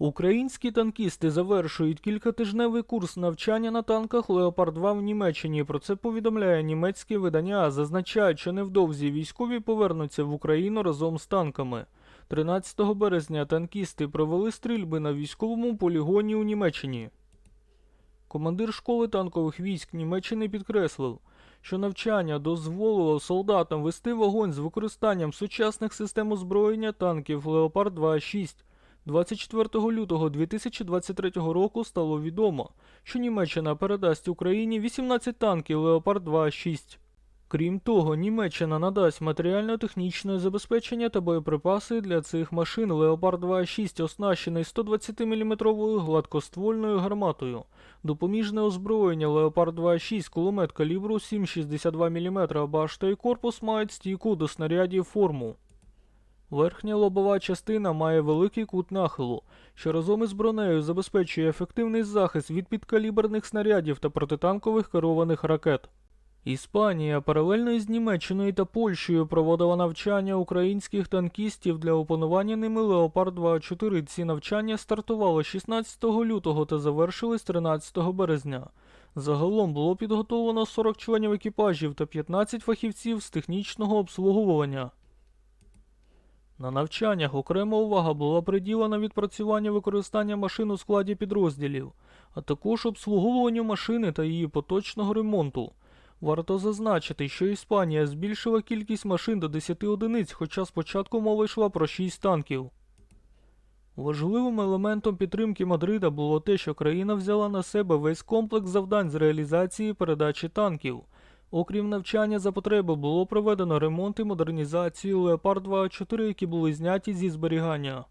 Українські танкісти завершують кількатижневий курс навчання на танках Леопард 2 в Німеччині. Про це повідомляє німецьке видання. Зазначають, що невдовзі військові повернуться в Україну разом з танками. 13 березня танкісти провели стрільби на військовому полігоні у Німеччині. Командир школи танкових військ Німеччини підкреслив, що навчання дозволило солдатам вести вогонь з використанням сучасних систем озброєння танків Леопард 2.6. 24 лютого 2023 року стало відомо, що Німеччина передасть Україні 18 танків Леопард 2.6. Крім того, Німеччина надасть матеріально-технічне забезпечення та боєприпаси для цих машин Леопард 2.6, оснащений 120-мм гладкоствольною гарматою. Допоміжне озброєння Леопард 2.6, кулемет калібру 7,62 мм, башта і корпус мають стійку до снарядів форму. Верхня лобова частина має великий кут нахилу, що разом із бронею забезпечує ефективний захист від підкаліберних снарядів та протитанкових керованих ракет. Іспанія паралельно із Німеччиною та Польщею проводила навчання українських танкістів для опанування ними Леопард 2.4. Ці навчання стартували 16 лютого та завершились 13 березня. Загалом було підготовлено 40 членів екіпажів та 15 фахівців з технічного обслуговування. На навчаннях окрема увага була приділена відпрацюванню використання машин у складі підрозділів, а також обслуговуванню машини та її поточного ремонту. Варто зазначити, що Іспанія збільшила кількість машин до 10 одиниць, хоча спочатку мова йшла про 6 танків. Важливим елементом підтримки Мадрида було те, що країна взяла на себе весь комплекс завдань з реалізації передачі танків. Окрім навчання за потреби, було проведено ремонт і модернізацію Леопард 2.4, які були зняті зі зберігання.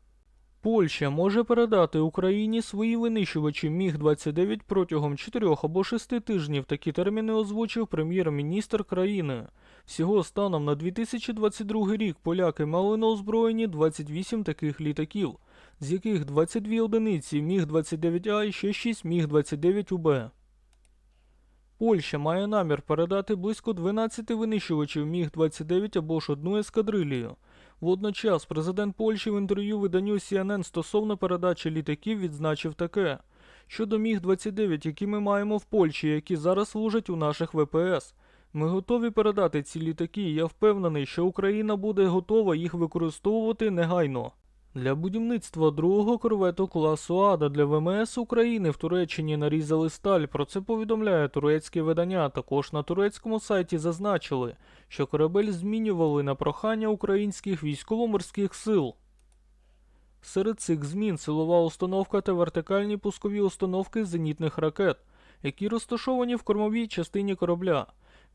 Польща може передати Україні свої винищувачі Міг-29 протягом 4 або 6 тижнів. Такі терміни озвучив прем'єр-міністр країни. Всього станом на 2022 рік поляки мали на озброєнні 28 таких літаків, з яких 22 одиниці Міг-29А і ще 6 Міг-29УБ. Польща має намір передати близько 12 винищувачів Міг-29 або ж одну ескадрилію. Водночас президент Польщі в інтерв'ю виданню CNN стосовно передачі літаків відзначив таке: щодо Міг-29, які ми маємо в Польщі, які зараз служать у наших ВПС. Ми готові передати ці літаки. і Я впевнений, що Україна буде готова їх використовувати негайно. Для будівництва другого корвету класу Ада для ВМС України в Туреччині нарізали сталь. Про це повідомляє турецьке видання. Також на турецькому сайті зазначили, що корабель змінювали на прохання українських військово-морських сил. Серед цих змін силова установка та вертикальні пускові установки зенітних ракет, які розташовані в кормовій частині корабля.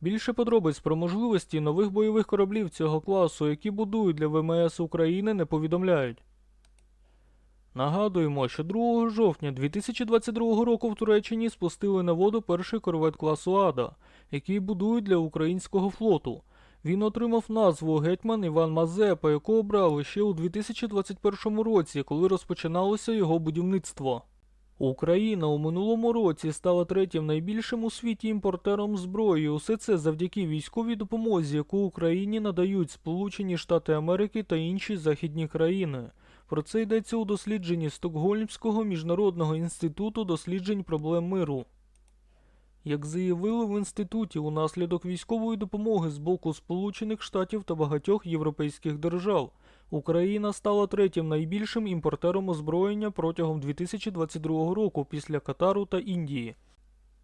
Більше подробиць про можливості нових бойових кораблів цього класу, які будують для ВМС України, не повідомляють. Нагадуємо, що 2 жовтня 2022 року в Туреччині спустили на воду перший корвет класу Ада, який будують для українського флоту. Він отримав назву Гетьман Іван Мазепа, якого обрали ще у 2021 році, коли розпочиналося його будівництво. Україна у минулому році стала третім найбільшим у світі імпортером зброї. Усе це завдяки військовій допомозі, яку Україні надають Сполучені Штати Америки та інші західні країни. Про це йдеться у дослідженні Стокгольмського міжнародного інституту досліджень проблем миру. Як заявили в інституті, унаслідок військової допомоги з боку Сполучених Штатів та багатьох європейських держав, Україна стала третім найбільшим імпортером озброєння протягом 2022 року після Катару та Індії.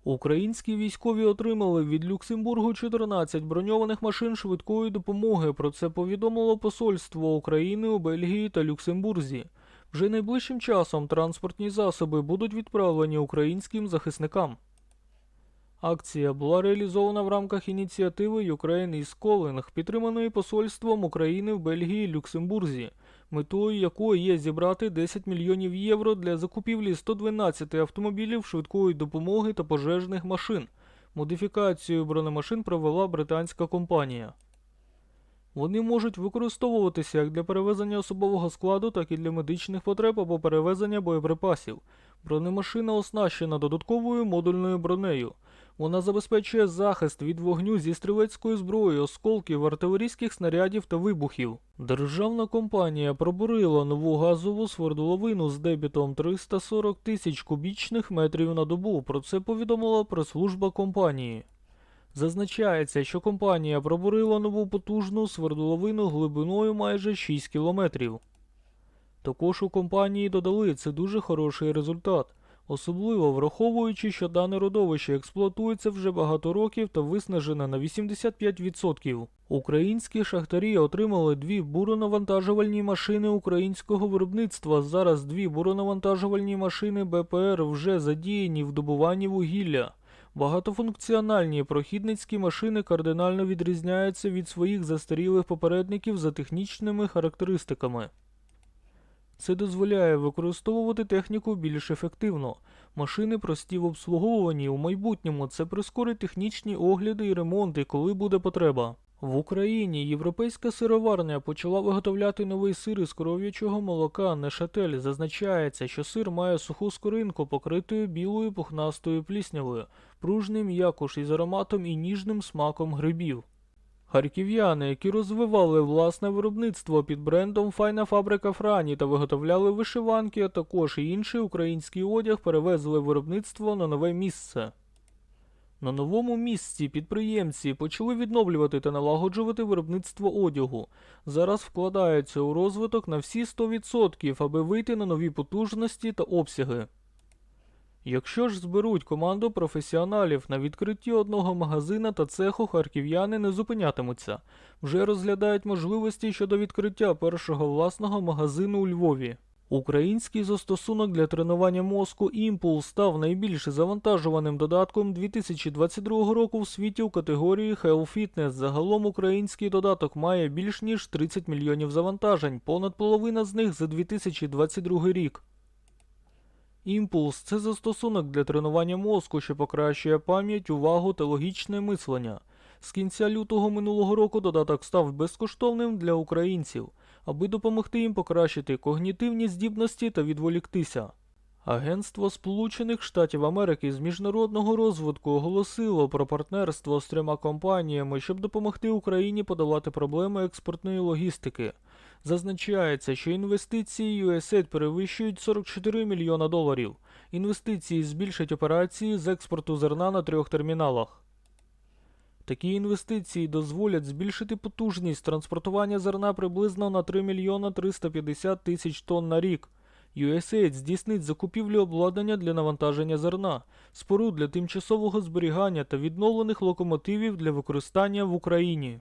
Українські військові отримали від Люксембургу 14 броньованих машин швидкої допомоги. Про це повідомило Посольство України у Бельгії та Люксембурзі. Вже найближчим часом транспортні засоби будуть відправлені українським захисникам. Акція була реалізована в рамках ініціативи Ukraine is Calling, підтриманої Посольством України в Бельгії Люксембурзі, метою якої є зібрати 10 мільйонів євро для закупівлі 112 автомобілів швидкої допомоги та пожежних машин. Модифікацію бронемашин провела британська компанія. Вони можуть використовуватися як для перевезення особового складу, так і для медичних потреб або перевезення боєприпасів. Бронемашина оснащена додатковою модульною бронею. Вона забезпечує захист від вогню зі стрілецької зброї, осколків, артилерійських снарядів та вибухів. Державна компанія пробурила нову газову свердловину з дебітом 340 тисяч кубічних метрів на добу. Про це повідомила прес-служба компанії. Зазначається, що компанія пробурила нову потужну свердловину глибиною майже 6 кілометрів. Також у компанії додали це дуже хороший результат, особливо враховуючи, що дане родовище експлуатується вже багато років та виснажене на 85%. Українські шахтарі отримали дві буронавантажувальні машини українського виробництва. Зараз дві буронавантажувальні машини БПР вже задіяні в добуванні вугілля. Багатофункціональні прохідницькі машини кардинально відрізняються від своїх застарілих попередників за технічними характеристиками. Це дозволяє використовувати техніку більш ефективно. Машини прості в обслуговуванні у майбутньому це прискорить технічні огляди і ремонти, коли буде потреба. В Україні європейська сироварня почала виготовляти новий сир із коров'ячого молока Нешатель. Зазначається, що сир має суху скоринку, покритою білою пухнастою пліснявою, пружний м'якуш із ароматом і ніжним смаком грибів. Харків'яни, які розвивали власне виробництво під брендом Файна фабрика Франі та виготовляли вишиванки, а також і інший український одяг, перевезли виробництво на нове місце. На новому місці підприємці почали відновлювати та налагоджувати виробництво одягу. Зараз вкладаються у розвиток на всі 100%, аби вийти на нові потужності та обсяги. Якщо ж зберуть команду професіоналів на відкритті одного магазина та цеху харків'яни не зупинятимуться, вже розглядають можливості щодо відкриття першого власного магазину у Львові. Український застосунок для тренування мозку Імпулс став найбільш завантажуваним додатком 2022 року в світі у категорії Health Fitness. Загалом український додаток має більш ніж 30 мільйонів завантажень, понад половина з них за 2022 рік. Імпулс це застосунок для тренування мозку, що покращує пам'ять, увагу та логічне мислення. З кінця лютого минулого року додаток став безкоштовним для українців, аби допомогти їм покращити когнітивні здібності та відволіктися. Агентство Сполучених Штатів Америки з міжнародного розвитку оголосило про партнерство з трьома компаніями, щоб допомогти Україні подолати проблеми експортної логістики. Зазначається, що інвестиції USAID перевищують 44 мільйона доларів. Інвестиції збільшать операції з експорту зерна на трьох терміналах. Такі інвестиції дозволять збільшити потужність транспортування зерна приблизно на 3 мільйона 350 тисяч тонн на рік. USAID здійснить закупівлю обладнання для навантаження зерна, споруд для тимчасового зберігання та відновлених локомотивів для використання в Україні.